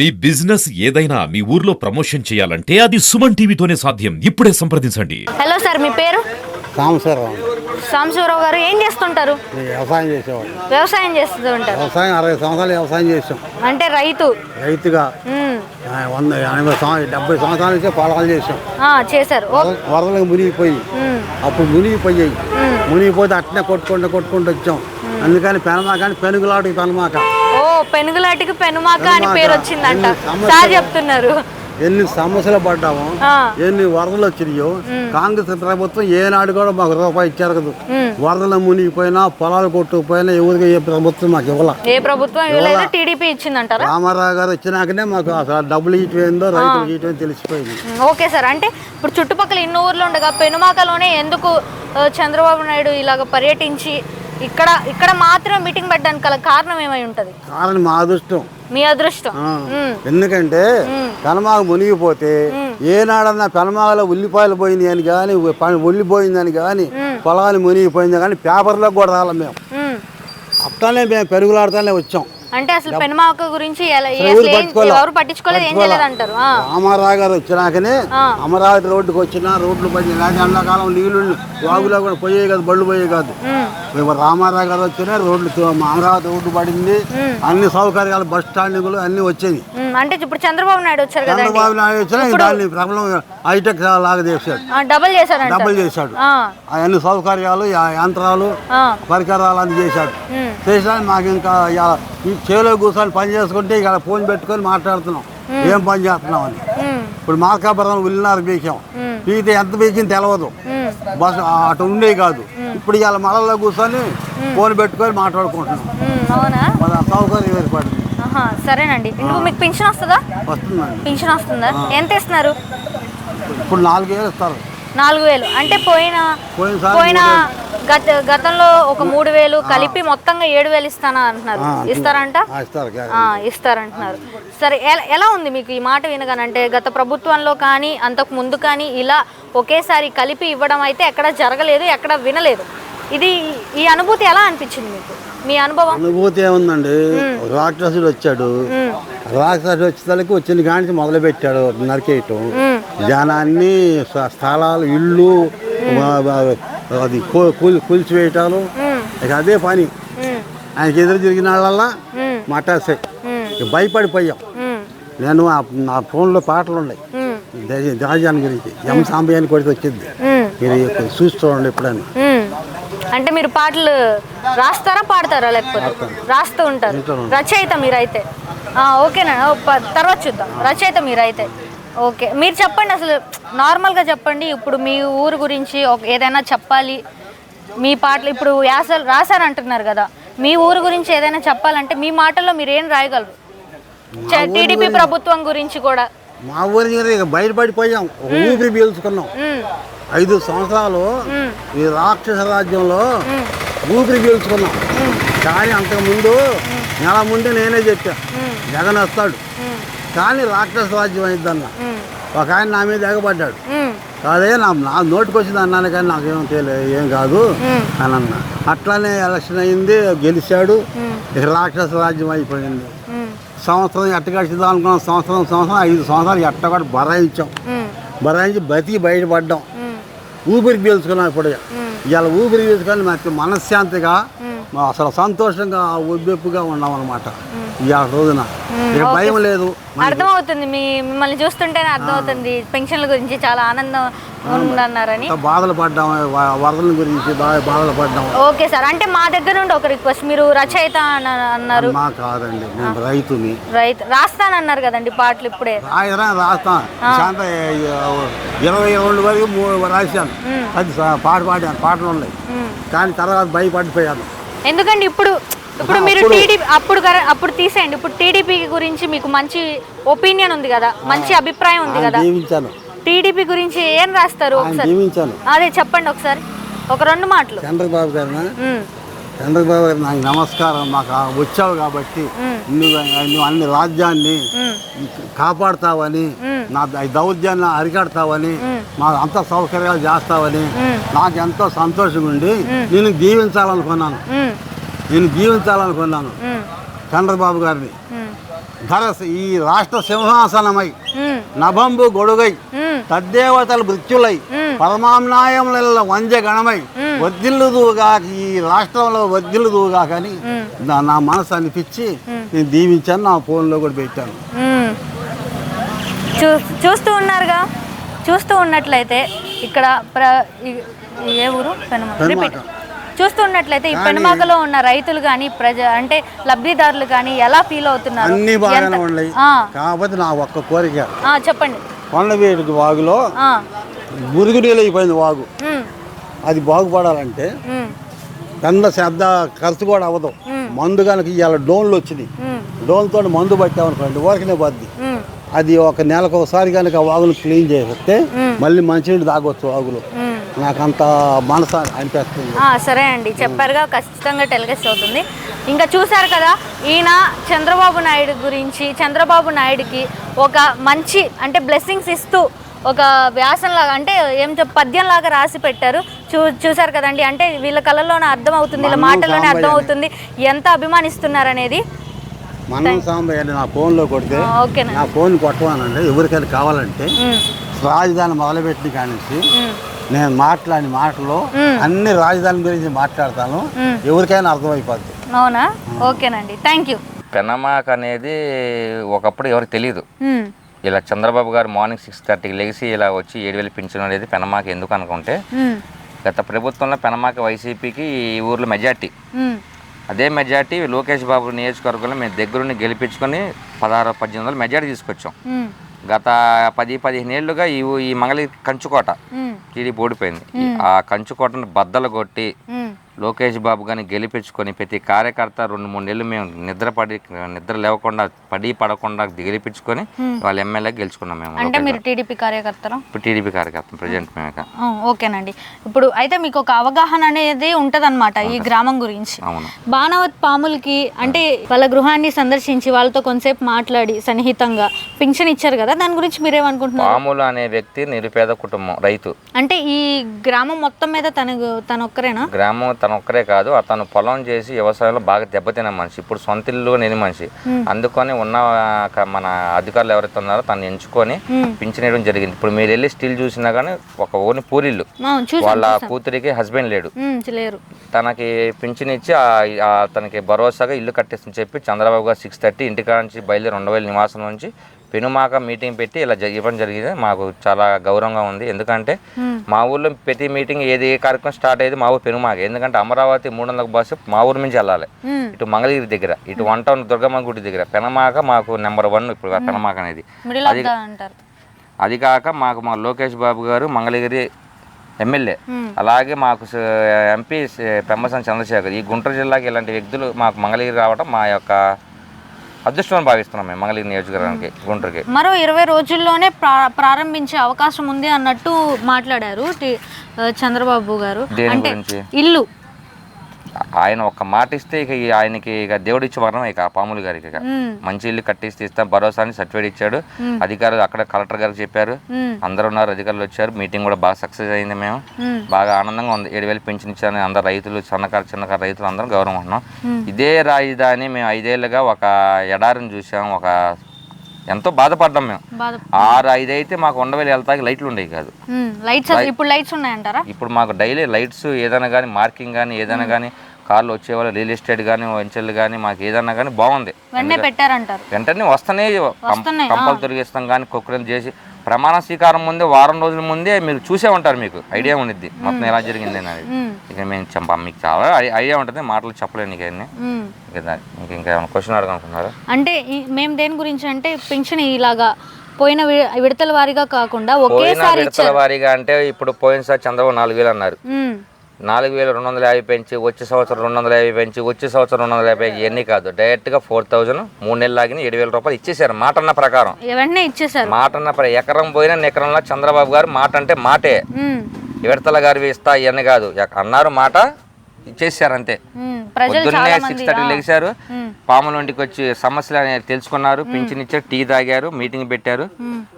మీ business ఏదైనా మీ ఊర్లో promotion చేయాలంటే అది సుమన్ టీవీతోనే సాధ్యం. ఇప్పుడే సంప్రదించండి. హలో సార్ మీ పేరు? సాంబశివరావు సాంబశివరావు గారు ఏం చేస్తుంటారు? వ్యవసాయం చేసేవాడు వ్యవసాయం చేస్తూ ఉంటారు వ్యవసాయం అరవై సంవత్సరాలు వ్యవసాయం చేసాం. అంటే రైతు? రైతుగా. ఆ, వంద ఎనభై సంవత్సరాలు డెబ్బై సంవత్సరాల నుంచే పొలాలు చేసాం. ఆ, చేశారు. ఓ వరద- వరదలకు మునిగిపోయి. అప్పుడు మునిగిపోయాయి. మునిగిపోతే అట్నే కొట్టుకుంటూ కొట్టుకుంటూ వచ్చాం. అందుకని పెనమాక అని పెనుగులాడు పెనమాక. ఓ పెనుగులాటికి పెనుమాక అని. పేరు వచ్చిందంట. సార్ చెప్తున్నారు. ఎన్ని సమస్యలు పడ్డాము. ఎన్ని వరదలు వచ్చినాయో కాంగ్రెస్ ప్రభుత్వం ఏనాడు కూడా మాకు రూపాయి ఇచ్చారు కదా. వరదలు మునిగిపోయినా పొలాలు కొట్టుకుపోయినా ఎవరికి ఏ ప్రభుత్వం మాకు ఇవ్వాల. ఏ ప్రభుత్వం టీడీపీ ఇచ్చిందంటారా? రామారావు గారు వచ్చినాకనే మాకు అసలు డబ్బులు ఇటువైందో రైతులు ఇటువైందో తెలిసిపోయింది. Okay sir. అంటే ఇప్పుడు చుట్టుపక్కల ఇన్ని ఊర్లు ఉండగా పెనుమాకలోనే ఎందుకు చంద్రబాబు నాయుడు ఇలాగ పర్యటించి ఇక్కడ ఇక్కడ మాత్రం మీటింగ్ పెట్టడానికి గల కారణం ఏమై ఉంటది? కారణం మా అదృష్టం. మీ అదృష్టం. ఎందుకంటే పెనమాగ మునిగిపోతే ఏనాడన్నా పెనమాగలో ఉల్లిపాయలు పోయింది అని కానీ ఉల్లిపోయిందని కానీ పొలాలు మునిగిపోయింది కానీ పేపర్లో కూడా రాలం మేము. మ్మ్. అట్లానే మేము పెరుగులాడుతానే వచ్చాం. అంటే అసలు పెనుమాక గురించి ఎవరు పట్టించుకోలేదు ఏం చేయలేదు అంటారు. రామారావు గారు వచ్చినాకనే. అమరావతి రోడ్డుకి వచ్చిన రోడ్లు పని ఎండాకాలం నీళ్ళు వాగులో కూడా పోయేవి కాదు బళ్ళు పోయేవి కాదు. ఇప్పుడు రామారావు గారు వచ్చినా రోడ్లు అమరావతి రోడ్డు పడింది అన్ని సౌకర్యాలు బస్ స్టాండింగ్లు అన్ని వచ్చాయి మ్మ్. అంటే ఇప్పుడు చంద్రబాబు నాయుడు వచ్చారు చంద్రబాబు నాయుడు వచ్చినా దాన్ని ప్రబలం హైటెక్ లాగా చేశాడు డబల్ చేశారంట డబ్బులు చేశాడు ఆ, అవన్నీ సౌకర్యాలు యంత్రాలు. పరికరాలు అన్ని చేశాడు. చేసినా మాకు ఇంకా ఈ చేలో కూర్చొని పని చేసుకుంటే ఇక్కడ ఫోన్ పెట్టుకొని మాట్లాడుతున్నాం. ఏం పని చేస్తున్నాం అని. ఇప్పుడు మార్కాపురం ఉల్లినారు బీకాం. బీకితే ఎంత బీకింది తెలవదు. బస్ అటు ఉండేవి కాదు. ఇప్పుడు ఇవాళ మళ్ళలో కూర్చొని ఫోన్ పెట్టుకొని మాట్లాడుకుంటున్నాం. సౌకర్యం ఏర్పడింది. సరేనండి. ఇప్పుడు మీకు పింఛన్ వస్తుందా? వస్తుందండి. పింఛన్ వస్తుందా? ఎంత ఇస్తున్నారు? ఇప్పుడు నాలుగేళ్ళు ఇస్తారు. నాలుగు వేలు. అంటే పోయిన పోయిన గత గతంలో ఒక మూడు వేలు కలిపి మొత్తంగా ఏడు వేలు ఇస్తానా అంటున్నారు. ఇస్తారంట? ఇస్తారంటున్నారు. సరే ఎల- ఉంది మీకు ఈ మాట వినగానంటే గత ప్రభుత్వంలో కానీ అంతకు ముందు కానీ ఇలా ఒకేసారి కలిపి ఇవ్వడం అయితే ఎక్కడ జరగలేదు ఎక్కడ వినలేదు. ఇది ఈ అనుభూతి ఎలా అనిపించింది మీకు? మీ అనుభవం? అనుభూతి ఏముందండి? రాక్షసుడు వచ్చాడు. రాక్షసుడు వచ్చేసరికి వచ్చిన కానించి మొదలు పెట్టాడు నరికేయటం జనాన్ని స్థలాలు ఇళ్ళు అది కూల్- కూల్చివేయటాలు. ఇక అదే పని. ఆయనకి ఎదురు తిరిగిన వాళ్ళల్లా. మటాసే భయపడిపోయాం. నేను నా ఫోన్లో పాటలు ఉన్నాయి మ్మ్. దే- రాజాని గురించి. ఎం సాంబయ్యాన్ని కొడితే వచ్చింది. మీరు ఎప్పుడని. మ్మ్. అంటే మీరు పాటలు రాస్తారా పాడతారా లేకపోతే? రాస్తూ ఉంటారు. రచయిత మీరైతే. ఓకేనా? తర్వాత చూద్దాం. రచయిత మీరైతే. ఓకే. మీరు చెప్పండి అసలు నార్మల్గా చెప్పండి. ఇప్పుడు మీ ఊరు గురించి ఒక ఏదైనా చెప్పాలి. మీ పాటలు ఇప్పుడు యాసలు రాశారంటున్నారు కదా. మీ ఊరు గురించి ఏదైనా చెప్పాలంటే మీ మాటల్లో మీరు ఏం రాయగలరు? టీడీపీ ప్రభుత్వం గురించి కూడా. మా ఊరి దగ్గర బయటపడిపోయాం. ఊపిరి పీల్చుకున్నాం. ఐదు సంవత్సరాలు ఈ రాక్షస రాజ్యంలో ఊపిరి పీల్చుకున్నాం. కానీ అంతకుముందు నెల ముందు నేనే చెప్పా. జగన్ వస్తాడు. కానీ రాక్షస రాజ్యం అయిద్దన్న. మ్మ్. ఒక ఆయన నా మీద ఎగబడ్డాడు. అదే నా నా నోటికి వచ్చింది అన్నాను కానీ నాకేం తెలియదు ఏం కాదు అని అన్న అట్లానే ఎలక్షన్ అయింది గెలిచాడు. ఇక రాక్షస రాజ్యం అయిపోయింది. సంవత్సరం ఎట్ట గడిచిద్దాం అనుకున్నాం. సంవత్సరం సంవత్సరం ఐదు సంవత్సరాలు ఎట్ట కూడా బరాయించాం. బరాయించి బతికి బయటపడ్డాం. ఊపిరి పీల్చుకున్నాం ఇప్పుడు. ఇవాళ ఊపిరి పీల్చుకొని మనశ్శాంతిగా అసలు సంతోషంగా ఉబ్బెప్పుగా ఉన్నాం అనమాట ఇవాళ రోజున. భయం లేదు. అర్థమవుతుంది మీ మిమ్మల్ని చూస్తుంటేనే అర్థమవుతుంది. పెన్షన్ల గురించి చాలా ఆనందం ఉందన్నారని. బాధలు పడ్డాం వరదల గురించి బాగా బాధలు పడ్డాం. Okay sir. అంటే మా దగ్గర నుండి ఒక రిక్వెస్ట్. మీరు రచయిత అన్న- అన్నారు. మా కాదండి నేను రైతుని. రైతు రాస్తానన్నారు కదండి పాటలు ఇప్పుడే. రాయరా రాస్తాను శాంత ఇరవై రెండు వరకు రాశాను. అది పాట పాడాను పాటలు ఉన్నాయి. మ్మ్. కానీ తర్వాత భయపడిపోయాను. ఎందుకండి ఇప్పుడు ఇప్పుడు మీరు టీడీపీ అప్పుడు అప్పుడు తీసేయండి. ఇప్పుడు టీడీపీ గురించి మీకు మంచి ఒపీనియన్ ఉంది కదా మంచి అభిప్రాయం ఉంది కదా. టీడీపీ గురించి ఏం రాస్తారు ఒకసారి? అదే చెప్పండి ఒకసారి ఒక రెండు మాటలు. చంద్రబాబు మ్మ్. చంద్రబాబు గారు నాకు నమస్కారం మాకు వచ్చావు కాబట్టి నువ్వు నువ్వు అన్ని రాజ్యాన్ని కాపాడుతావని నా ద- దౌర్జన్యం అరికడతావని మా అంత సౌకర్యాలు చేస్తావని నాకు ఎంతో సంతోషంగా ఉండి నేను దీవించాలనుకున్నాను. నేను జీవించాలనుకున్నాను. మ్మ్. చంద్రబాబు గారిని. ధర ఈ రాష్ట్ర సింహాసనమై నభంబు గొడుగై తద్దేవతలు మృత్యులై పరమామ్నాయముల వంజ గణమై వర్ధిల్లుదుగా ఈ రాష్ట్రంలో వర్ధిల్లుదుగా కానీ నా- మనసు అనిపించి నేను దీవించాను నా ఫోన్లో కూడా పెట్టాను. చూ చూస్తూ ఉన్నారుగా. చూస్తూ ఉన్నట్లయితే ఇక్కడ ప్ర ఏ ఊరు? రిపీట్. చూస్తూ ఉన్నట్లయితే ఈ పెనుమాకలో ఉన్న రైతులు కానీ ప్రజ అంటే లబ్ధిదారులు కానీ ఎలా ఫీల్ అవుతున్నారు? అన్ని బాగానే ఉన్నాయి. కాకపోతే నా ఒక్క కోరిక. చెప్పండి. కొండవీడికి వాగులో మురుగు నీళ్ళు అయిపోయింది వాగు. అది బాగుపడాలంటే పెద్ద శ్రద్ధ ఖర్చు కూడా అవ్వదు. మందు కనుక ఇవాళ డోన్లు వచ్చినాయి. డోన్తో మందు పట్టామనుకోండి ఊరికనే ఉమ్, అది ఒక నెలకు ఒకసారి కనుక ఆ వాగును క్లీన్ చేస్తే మళ్ళీ మంచినీళ్ళు తాగొచ్చు వాగులో. ఉమ్. నాకు అంత మనసు అనిపిస్తుంది. సరే అండి. చెప్పారుగా ఖచ్చితంగా టెలికాస్ట్ అవుతుంది. ఇంకా చూశారు కదా ఈయన చంద్రబాబు నాయుడు గురించి చంద్రబాబు నాయుడుకి ఒక మంచి అంటే బ్లెస్సింగ్స్ ఇస్తూ ఒక వ్యాసంలాగా అంటే ఏం చెప్ పద్యంలాగా రాసి పెట్టారు. చూ చూశారు కదండి అంటే వీళ్ళ కళల్లోనే అర్థం అవుతుంది వీళ్ళ మాటల్లోనే అర్థం సాంబయ్య అవుతుంది ఎంత అభిమానిస్తున్నారు అనేది మనం సాంబయ్య నా ఫోన్లో కొడితే నా. ఫోన్ కొట్టవానంటే ఎవరికైనా కావాలంటే రాజధాని మొదలుపెట్టిన కాడి నుంచి ఉమ్, నేను మాట్లాడిన మాటలు అన్ని రాజధాని గురించి మాట్లాడతాను. ఎవరికైనా అర్థమైపోద్ది. అవునా? ఓకేనండి. థ్యాంక్ యూ పెనమాక్ అనేది ఒకప్పుడు ఎవరికి తెలియదు ఇలా చంద్రబాబు గారు మార్నింగ్ సిక్స్ థర్టీకి లేచి ఇలా వచ్చి ఏడు వేలు పింఛన్ అనేది పెనమాక ఎందుకు అనుకుంటే గత ప్రభుత్వంలో పెనమాక వైసీపీకి ఈ ఊర్లో మెజార్టీ. అదే మెజార్టీ లోకేష్ బాబు నియోజకవర్గంలో మేము దగ్గరుండి గెలిపించుకొని పదహారు పద్దెనిమిది వందలు మెజార్టీ తీసుకొచ్చాం. గత పది పదిహేను ఏళ్ళుగా ఈ ఈ మంగళగిరి కంచుకోట టీడీపీ ఓడిపోయింది. ఆ కంచుకోటను బద్దలు కొట్టి లోకేష్ బాబు గారిని గెలిపించుకొని ప్రతి కార్యకర్త రెండు మూడు నెలలు మేము నిద్ర పడి నిద్ర లేవకుండా పడి పడకుండా గెలిపించుకొని వాళ్ళ ఎమ్మెల్యే గెలుచుకున్నాం మేము అంటే మీరు టీడీపీ కార్యకర్తరా? ఇప్పుడు టీడీపీ కార్యకర్త ప్రజెంట్ మేము ఓకేనండి. ఇప్పుడు అయితే మీకు ఒక అవగాహన అనేది ఉంటదన్నమాట ఈ గ్రామం గురించి. బాణవత్ పాములకి అంటే వాళ్ళ గృహాన్ని సందర్శించి వాళ్ళతో కొంతసేపు మాట్లాడి సన్నిహితంగా పింఛన్ ఇచ్చారు కదా దాని గురించి మీరేమనుకుంటున్నారు? పాములు అనే వ్యక్తి నిరుపేద కుటుంబం రైతు. అంటే ఈ గ్రామం మొత్తం మీద తనకు తన ఒక్కరేనా గ్రామం తన ఒక్కరే కాదు అతను పొలం చేసి వ్యవసాయంలో బాగా దెబ్బతిన మనిషి. ఇప్పుడు సొంత ఇల్లు లేని మనిషి. అందుకని ఉన్న మన అధికారులు ఎవరైతే ఉన్నారో తను ఎంచుకొని పింఛనేయడం జరిగింది. ఇప్పుడు మీరు వెళ్ళి స్టిల్ చూసినా కానీ ఒక ఓని పూరిల్లు వాళ్ళ కూతురికి హస్బెండ్ లేడు. తనకి పింఛన్ ఇచ్చి తనకి భరోసాగా ఇల్లు కట్టేస్తని చెప్పి చంద్రబాబు గారు సిక్స్ థర్టీ ఇంటికాడ నుంచి బయలుదేరి రెండు వేల నివాసం నుంచి పెనుమాక మీటింగ్ పెట్టి ఇలా ఇవ్వడం జరిగింది. మాకు చాలా గౌరవంగా ఉంది. ఎందుకంటే మా ఊర్లో ప్రతి మీటింగ్ ఏది ఏ కార్యక్రమం స్టార్ట్ అయ్యేది మా ఊరు పెనుమాక. ఎందుకంటే అమరావతి మూడు వందల బస్సు మా ఊరు నుంచి వెళ్ళాలి. ఇటు మంగళగిరి దగ్గర ఇటు వన్ టౌన్ దుర్గమ్మ గుడి దగ్గర. పెనమాక మాకు నెంబర్ వన్ ఇప్పుడు పెనమాక అనేది. అది కాక మాకు మా లోకేష్ బాబు గారు మంగళగిరి ఎమ్మెల్యే. మ్మ్. అలాగే మాకు ఎంపీ స- పెమ్మసాని చంద్రశేఖర్. ఈ గుంటూరు జిల్లాకి ఇలాంటి వ్యక్తులు మాకు మంగళగిరి రావడం మా యొక్క అదృష్టం భావిస్తున్నాం మేము మంగళగిరి నియోజకవర్గానికి గుంటూరుకి. మరో ఇరవై రోజుల్లోనే ప్రా ప్రారంభించే అవకాశం ఉంది అన్నట్టు మాట్లాడారు చంద్రబాబు గారు. అంటే ఇల్లు. ఆయన ఒక మాట ఇస్తే ఇక ఈ ఆయనకి ఇక దేవుడు ఇచ్చే వరం ఇక పాములు గారికి ఇక. మంచి ఇల్లు కట్టిస్తే ఇస్తాం. భరోసా అని సర్టిఫికేట్ ఇచ్చాడు. అధికారులు అక్కడ కలెక్టర్ గారికి చెప్పారు. అందరూ ఉన్నారు అధికారులు వచ్చారు. మీటింగ్ కూడా బాగా సక్సెస్ అయింది మేము. బాగా ఆనందంగా ఉంది. ఏడు వేలు పెన్షన్ ఇచ్చారని అందరు రైతులు సన్నకారు చిన్నకారు రైతులు అందరం గౌరవం ఉంటున్నాం ఇదే రాజధాని మేము ఐదేళ్ళుగా ఒక ఎడారిని చూసాం. ఒక ఎంతో బాధపడ్డాం మేము. ఆరు ఐదు అయితే మాకు ఉండవేలు వెళ్తాకి లైట్లు ఉండేవి కాదు. లైట్స్ ఇప్పుడు లైట్స్ ఉన్నాయంటారా? ఇప్పుడు మాకు డైలీ లైట్స్ ఏదైనా కానీ మార్కింగ్ కానీ ఏదైనా కానీ కార్లు వచ్చేవాళ్ళు రియల్ ఎస్టేట్ కానీ వెంచర్లు కానీ మాకు ఏదైనా కానీ బాగుంది. వెంటనే పెట్టారంటారు. వెంటనే వస్తనే కంపలు తొలగిస్తాం కానీ కుక్కరం చేసి ప్రమాణ స్వీకారం ముందే వారం రోజుల ముందే మీరు చూసే ఉంటారు మీకు. ఐడియా ఉండిద్ది. మొత్తం ఎలా జరిగింది అనేది. ఇక మేము చంప మీకు చాలా ఐడియా ఉంటుంది. మాటలు చెప్పలేను నీకు. ఇక మీకు ఇంకా ఏమైనా క్వశ్చన్ అడగనుకున్నారు అంటే మేము దేని గురించి అంటే పింఛన్ ఇలాగా పోయిన విడతల వారీగా కాకుండా పోయిన ఒకేసారి విడతల వారీగా అంటే ఇప్పుడు పోయినసారి చంద్రబాబు నాలుగు వేలు అన్నారు. నాలుగు వేలు రెండు వందల యాభై పెంచి వచ్చే సంవత్సరం రెండు వందల యాభై పెంచి వచ్చే సంవత్సరం రెండు వందల యాభై ఇవన్నీ కాదు. డైరెక్ట్గా ఫోర్ థౌజండ్ మూడు నెలలు లాగిన ఏడు వేల రూపాయలు ఇచ్చేసారు మాట అన్న ప్రకారం. వెంటనే ఇచ్చేసారు మాట అన్న ప్ర- ఎకరం పోయినా ఎకరంలో చంద్రబాబు గారు మాట అంటే మాటే. విడతల గారు ఇస్తా ఇవన్నీ కాదు. అన్నారు మాట ఇచ్చేసారు అంతే. పొద్దున్నే సిక్స్ థర్టీ లెగిశారు. పాముల ఇంటికి వచ్చి సమస్యలు అనేవి తెలుసుకున్నారు. పింఛన్ ఇచ్చారు టీ తాగారు మీటింగ్ పెట్టారు.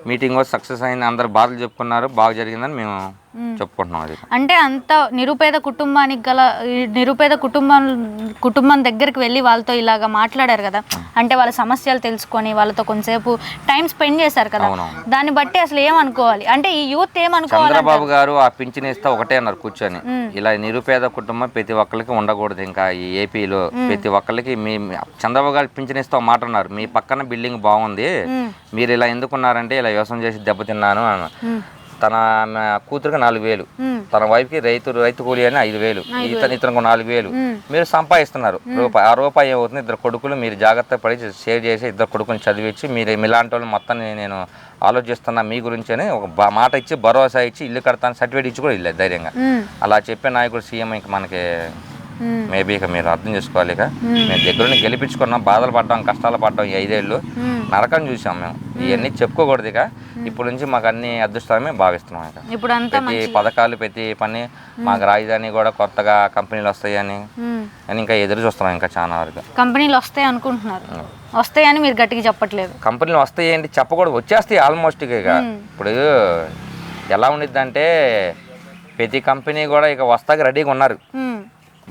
మీటింగ్ సక్సెస్ అయింది అందరు బాధలు చెప్పుకున్నారు. బాగా జరిగిందని మేము చెప్పుకుంటున్నాం అది. అంటే అంత నిరుపేద కుటుంబానికి గల ఈ నిరుపేద కుటుంబం కుటుంబం దగ్గరికి వెళ్ళి వాళ్ళతో ఇలాగా మాట్లాడారు కదా. అంటే వాళ్ళ సమస్యలు తెలుసుకొని వాళ్ళతో కొంతసేపు టైం స్పెండ్ చేశారు కదా. అవునవును. దాన్ని బట్టి అసలు ఏమనుకోవాలి? అంటే ఈ యూత్ ఏమనుకోవాలి చంద్రబాబు గారు ఆ పింఛన్ ఇస్తే ఒకటే అన్నారు కూర్చొని. ఇలా నిరుపేద కుటుంబం ప్రతి ఒక్కరికి ఉండకూడదు ఇంకా ఈ ఏపీలో. ప్రతి ఒక్కరికి మీ మీ- చంద్రబాబు గారు పింఛన్ ఇస్తే ఒక మాట అన్నారు. మీ పక్కన బిల్డింగ్ బాగుంది. మీరు ఇలా ఎందుకున్నారంటే ఇలా వ్యవసాయం చేసి దెబ్బతిన్నాను అన్నారు. తన కూతురికి నాలుగు వేలు. తన వైఫ్కి రైతు రైతు కూలి అని ఐదు వేలు. ఇతను ఇతనికి నాలుగు వేలు. మీరు సంపాదిస్తున్నారు. రూపాయి ఆ రూపాయి ఏమవుతుంది? ఇద్దరు కొడుకులు మీరు జాగ్రత్త పడి షేర్ చేసి ఇద్దరు కొడుకుని చదివించి మీరు మీలాంటి వాళ్ళు మొత్తం నేను ఆలోచిస్తున్నా మీ గురించి అని ఒక మాట ఇచ్చి భరోసా ఇచ్చి ఇల్లు కడతాను సర్టిఫికేట్ ఇచ్చి కూడా ఇల్లేదు ధైర్యంగా. అలా చెప్పే నాయకుడు సీఎం ఇంక మనకి మేబీ ఇక మీరు అర్థం చేసుకోవాలి ఇక. మేము దగ్గరుండి గెలిపించుకున్నాం బాధలు పడ్డాం కష్టాలు పడ్డాం ఈ ఐదేళ్ళు. నరకం చూసాం మేము. ఇవన్నీ చెప్పుకోకూడదు ఇక. ఇప్పుడు నుంచి మాకు అన్ని అదృష్టాలమే భావిస్తున్నాం ఇక. ఇప్పుడు ప్రతి పథకాలు ప్రతి పని మాకు రాజధాని కూడా కొత్తగా కంపెనీలు వస్తాయని. అని ఇంకా ఎదురు చూస్తున్నాం ఇంకా చాలా వరకు. కంపెనీలు వస్తాయి అనుకుంటున్నారు. వస్తాయని మీరు గట్టిగా చెప్పట్లేదు. కంపెనీలు వస్తాయి ఏంటి చెప్పకూడదు. వచ్చేస్తాయి ఆల్మోస్ట్ ఇక. ఇప్పుడు ఎలా ఉండిద్దంటే ప్రతి కంపెనీ కూడా ఇక వస్తాక రెడీగా ఉన్నారు.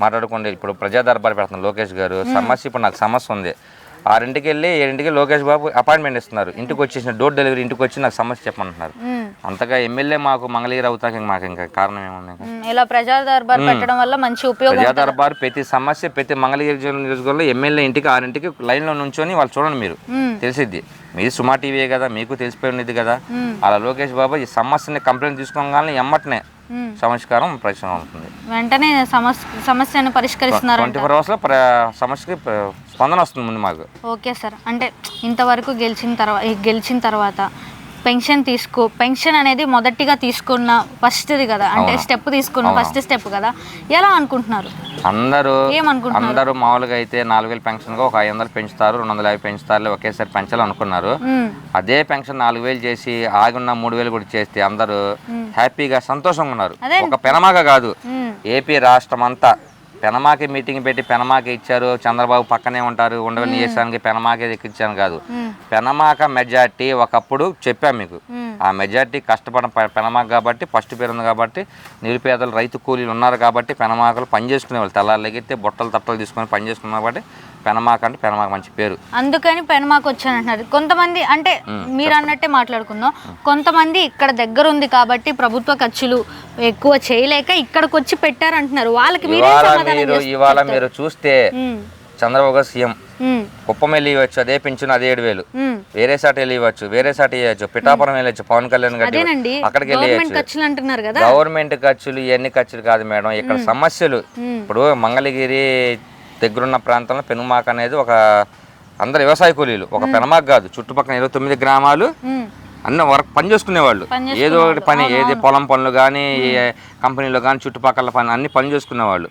మాట్లాడుకోండి ఇప్పుడు ప్రజా దర్బార్ పెడుతున్నారు లోకేష్ గారు సమస్య ఇప్పుడు నాకు సమస్య ఉంది. ఆరింటికి వెళ్ళి ఏడింటికి లోకేష్ బాబు అపాయింట్మెంట్ ఇస్తున్నారు. ఇంటికి వచ్చేసిన డోర్ డెలివరీ ఇంటికి వచ్చి నాకు సమస్య చెప్పమంటున్నారు. అంతగా ఎమ్మెల్యే మాకు మంగళగిరి అవుతాక మాకు ఇంకా కారణం ఏముంది ఇలా ప్రజా దర్బార్ పెట్టడం వల్ల మంచి ఉపయోగం ప్రజా దర్బార్ ప్రతి సమస్య ప్రతి మంగళగిరి నియోజకవర్గంలో ఎమ్మెల్యే ఇంటికి ఆరింటికి లైన్లో నుంచొని వాళ్ళు చూడండి మీరు. తెలిసిద్ది. మీది సుమా టీవీయే కదా మీకు తెలిసిపోయి ఉన్నది కదా. అలా లోకేష్ బాబు ఈ సమస్యని కంప్లైంట్ తీసుకోగానే ఎమ్మటనే. సంస్కారం ప్రశ్న అవుతుంది. వెంటనే సమస్య సమస్యను పరిష్కరిస్తున్నారు ట్వంటీ ఫోర్ అవర్స్లో సమస్యకి స్పందన వస్తుంది ముందు మాకు. Okay sir. అంటే ఇంతవరకు గెలిచిన తర్వాత గెలిచిన తర్వాత పెన్షన్ తీసుకో పెన్షన్ అనేది మొదటిగా తీసుకున్న ఫస్ట్ది కదా. అంటే స్టెప్ తీసుకున్న ఫస్ట్ స్టెప్ కదా. ఎలా అనుకుంటున్నారు? అందరూ ఏమనుకుంటున్నారు? అందరూ మామూలుగా అయితే నాలుగు వేలు పెన్షన్గా ఒక ఐదు వందలు పెంచుతారు రెండు వందల యాభై పెంచుతారు ఒకేసారి పెంచాలి అనుకున్నారు. అదే పెన్షన్ నాలుగు వేలు చేసి ఆగున్న మూడు వేలు కూడా చేస్తే అందరూ హ్యాపీగా సంతోషంగా ఉన్నారు. ఒక పెనమాక కాదు. ఏపీ రాష్ట్రం అంతా పెనమాకి మీటింగ్ పెట్టి పెనమాకి ఇచ్చారు. చంద్రబాబు పక్కనే ఉంటారు. ఉండవల్లి చేసానికి పెనమాకే ఎక్కించాను కాదు. పెనమాక మెజార్టీ ఒకప్పుడు చెప్పాం మీకు. ఆ మెజార్టీ కష్టపడిన ప- పెనమాక కాబట్టి ఫస్ట్ పేరు ఉంది కాబట్టి నిరుపేదలు రైతు కూలీలు ఉన్నారు కాబట్టి పెనమాకలు పని చేసుకునేవాళ్ళు తెల్లారు లెగితే బుట్టలు తట్టలు తీసుకొని పని చేసుకున్నారు కాబట్టి పెనమాక అంటే పెనమాక మంచి పేరు. అందుకని పెనమాకు వచ్చానంటున్నారు. కొంతమంది అంటే మీరు అన్నట్టే మాట్లాడుకుందాం. కొంతమంది ఇక్కడ దగ్గర ఉంది కాబట్టి ప్రభుత్వ ఖర్చులు ఎక్కువ చేయలేక ఇక్కడికి వచ్చి పెట్టారంటున్నారు. వాళ్ళకి మీరే ఇవాళ మీరు చూస్తే చంద్రబాబు గారు సీఎం కుప్పం వెళ్ళి ఇవ్వచ్చు అదే పెంచును అదే ఏడు వేలు. వేరే సాటి వెళ్ళి ఇవ్వచ్చు వేరే సాటి ఇవ్వచ్చు పిఠాపురం వెళ్ళొచ్చు పవన్ కళ్యాణ్ గారి అక్కడికి వెళ్ళి గవర్నమెంట్ ఖర్చులు అంటున్నారు కదా. గవర్నమెంట్ ఖర్చులు ఇవన్నీ ఖర్చులు కాదు మేడం. ఇక్కడ సమస్యలు ఇప్పుడు మంగళగిరి దగ్గరున్న ప్రాంతంలో పెనుమాక అనేది ఒక అందరు వ్యవసాయ కూలీలు. ఒక పెనమాక కాదు చుట్టుపక్కల ఇరవై తొమ్మిది గ్రామాలు అన్న వర్క్ పని చేసుకునేవాళ్ళు ఏదో ఒకటి పని ఏది పొలం పనులు కానీ కంపెనీలో కానీ చుట్టుపక్కల పని అన్ని పని చేసుకునేవాళ్ళు.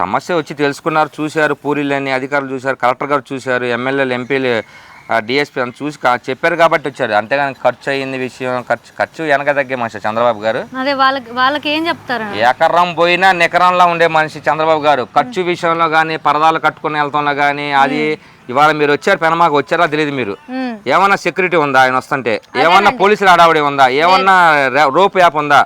సమస్య వచ్చి తెలుసుకున్నారు చూశారు పూరీలని అధికారులు చూశారు కలెక్టర్ గారు చూశారు ఎమ్మెల్యేలు ఎంపీలు డిఎస్పీ అని చూసి చెప్పారు కాబట్టి వచ్చారు. అంతేగాని ఖర్చు అయ్యింది విషయం ఖర్చు ఖర్చు వెనక తగ్గే మనిషి చంద్రబాబు గారు. అదే వాళ్ళకి వాళ్ళకి ఏం చెప్తారు? ఎకరం పోయినా నెకరంలా ఉండే మనిషి చంద్రబాబు గారు. ఖర్చు విషయంలో కానీ పరదాలు కట్టుకుని వెళ్తాంలో కానీ అది ఇవాళ మీరు వచ్చారు పెనమాకు వచ్చారా తెలియదు మీరు. ఏమన్నా సెక్యూరిటీ ఉందా ఆయన వస్తుంటే? ఏమన్నా పోలీసులు ఆడావిడి ఉందా? ఏమన్నా రోప్ యాప్ ఉందా?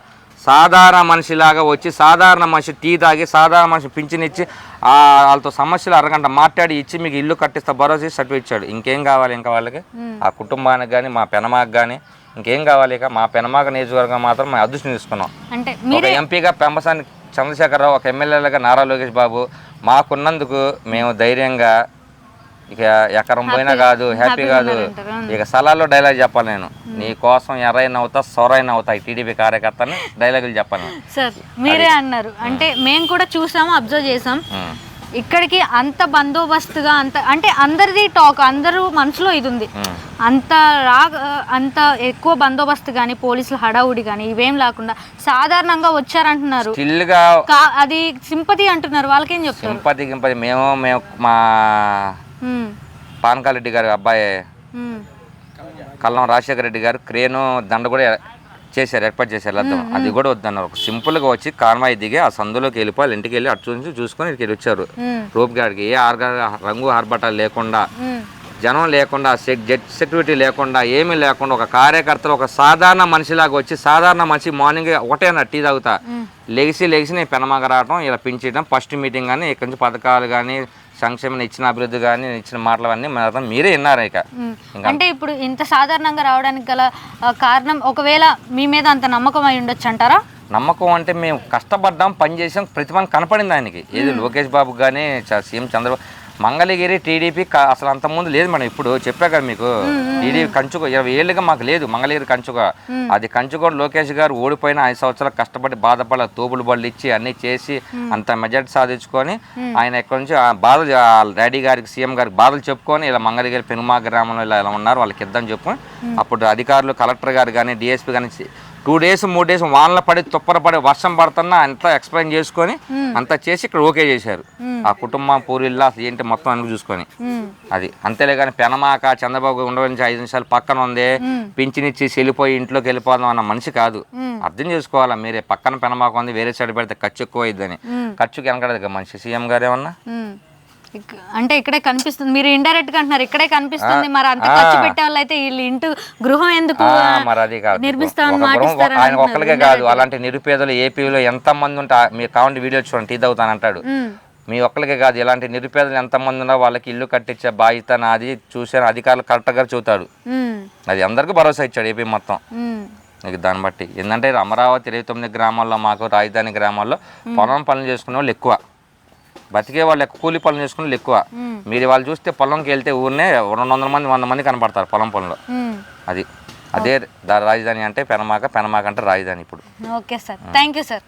సాధారణ మనిషిలాగా వచ్చి సాధారణ మనిషి టీ తాగి సాధారణ మనిషి పింఛన్ ఇచ్చి ఆ వాళ్ళతో సమస్యలు అరగంట మాట్లాడి ఇచ్చి మీకు ఇల్లు కట్టిస్తా భరోసా సర్టిఫికేట్ ఇచ్చాడు. ఇంకేం కావాలి ఇంకా వాళ్ళకి? ఆ కుటుంబానికి కానీ మా పెనమాకు కానీ ఇంకేం కావాలి ఇక? మా పెనమాక నియోజకవర్గం మాత్రం మా అదృష్టం తీసుకున్నాం. అంటే ఒక ఎంపీగా పెంబసాని చంద్రశేఖరరావు ఒక ఎమ్మెల్యేలుగా నారా లోకేష్ బాబు మాకున్నందుకు మేము ధైర్యంగా ఇక ఎకరం పోయినా కాదు హ్యాపీ కాదు? ఇక స్థలాల్లో డైలాగ్ చెప్పాలి నేను. నీ కోసం ఎర్రైన అవుతా సొరైన అవుతా ఈ టీడీపీ కార్యకర్తని డైలాగులు చెప్పాలి. సార్ మీరే అన్నారు. అంటే మేము కూడా చూసాము అబ్జర్వ్ చేసాం. ఉం. ఇక్కడికి అంత బందోబస్తుగా అంత అంటే అందరిది టాక్ అందరూ మనసులో ఇది ఉంది. అంత రా అంత ఎక్కువ బందోబస్తు కానీ పోలీసులు హడావుడి కానీ ఇవేం లేకుండా సాధారణంగా వచ్చారంటున్నారు. అది సింపతి అంటున్నారు వాళ్ళకేం చెప్తారు? సింపతి గింపతి మేము మేము మా పానకాల రెడ్డి గారి అబ్బాయి కల్లం రాజశేఖర రెడ్డి గారు క్రేను దండ కూడా చేశారు ఏర్పాటు చేశారు లద్దం అది కూడా వద్దన్నారు. ఒక సింపుల్గా వచ్చి కాన్వాయి దిగి ఆ సందులోకి వెళ్ళిపోవాలి ఇంటికి వెళ్ళి అటు చూసి చూసుకొని ఇక్కడికి వచ్చారు. రూప్ గాడికి ఏ ఆర్గ రంగు ఆర్భటాలు లేకుండా జనం లేకుండా సెక్ జెట్ సెక్యూరిటీ లేకుండా ఏమీ లేకుండా ఒక కార్యకర్తలు ఒక సాధారణ మనిషిలాగా వచ్చి సాధారణ మనిషి మార్నింగ్ ఒకటే నా టీ తాగుతా. లెగిసి లెగిసి నేను పెనమాక రావడం ఇలా పించడం ఫస్ట్ మీటింగ్ కానీ ఇక్కడి నుంచి పథకాలు కానీ సంక్షేమం ఇచ్చిన అభివృద్ధి కానీ ఇచ్చిన మాటలు అన్నీ మొత్తం మీరే విన్నారు ఇక. అంటే ఇప్పుడు ఇంత సాధారణంగా రావడానికి గల కారణం ఒకవేళ మీ మీద అంత నమ్మకం అయి ఉండొచ్చు అంటారా? నమ్మకం అంటే మేము కష్టపడ్డాం పని చేసాం ప్రతిభ కనపడింది ఆయనకి. ఏది లోకేష్ బాబు కానీ సీఎం చంద్రబాబు మంగళగిరి టీడీపీ అసలు అంత ముందు లేదు మేడం ఇప్పుడు చెప్పా కదా మీకు. టీడీపీ కంచుకో ఇరవై ఏళ్ళుగా మాకు లేదు మంగళగిరి కంచుక. అది కంచుకోడు లోకేష్ గారు ఓడిపోయిన ఐదు సంవత్సరాలు కష్టపడి బాధపడ తోపులు బళ్ళు ఇచ్చి అన్ని చేసి అంత మెజార్టీ సాధించుకొని ఆయన ఎక్కడి నుంచి ఆ బాధలు డాడీ గారికి సీఎం గారికి బాధలు చెప్పుకొని ఇలా మంగళగిరి పెనుమా గ్రామంలో ఇలా ఇలా ఉన్నారు వాళ్ళకి ఇద్దని చెప్పుకొని అప్పుడు అధికారులు కలెక్టర్ గారు కానీ డిఎస్పీ కానీ టూ డేస్ మూడు డేస్ వానల పడి తుప్పర పడి వర్షం పడుతున్నా అంతా ఎక్స్ప్లెయిన్ చేసుకొని అంతా చేసి ఇక్కడ ఓకే చేశారు. ఆ కుటుంబం పూరిల్లా అసలు ఏంటి మొత్తం అన్ని చూసుకొని. అది అంతేలే కానీ పెనమాక చంద్రబాబు ఉండవలసి ఐదు నిమిషాలు పక్కన ఉంది పింఛనిచ్చి వెళ్ళిపోయి ఇంట్లోకి వెళ్ళిపోదాం అన్న మనిషి కాదు. అర్థం చేసుకోవాలా? మీరే పక్కన పెనమాక ఉంది వేరే సైడ్ పెడితే ఖర్చు ఎక్కువ అయిందని ఖర్చుకి వెనకడదు మనిషి. సీఎం గారు ఏమన్నా? అంటే ఇక్కడే కనిపిస్తుంది. మీరు ఇండైరెక్ట్గా అంటున్నారు ఇక్కడే కనిపిస్తుంది. మరి అంత ఖర్చు పెట్టే వాళ్ళు అయితే వీళ్ళు ఇంటూ గృహం ఎందుకు మరి అది కాదు. ఆయన. ఒక్కరికే కాదు. అలాంటి నిరుపేదలు ఏపీలో ఎంత మంది ఉంటే మీరు కావండి వీడియో చూడండి టీ తాగుతాను అంటాడు. మీ ఒక్కరికే కాదు. ఇలాంటి నిరుపేదలు ఎంతమంది ఉన్నా వాళ్ళకి ఇల్లు కట్టించే బాధ్యత నాది చూసాను అధికారులు కరెక్ట్గా చూతాడు ఉమ్. అది అందరికీ భరోసా ఇచ్చాడు ఏపీ మొత్తం. మీకు దాన్ని బట్టి. ఏంటంటే అమరావతి ఇరవై తొమ్మిది గ్రామాల్లో మాకు రాజధాని గ్రామాల్లో పొలం పనులు చేసుకునే వాళ్ళు ఎక్కువ. బతికే వాళ్ళు ఎక్కువ కూలి పనులు చేసుకునే ఎక్కువ. మీరు వాళ్ళు చూస్తే పొలంకి వెళ్తే ఊరినే రెండు వందల మంది వంద మంది కనపడతారు పొలం పనులు. అది. అదే రాజధాని అంటే పెనమాక పెనమాక అంటే రాజధాని ఇప్పుడు. Okay sir. Thank you sir.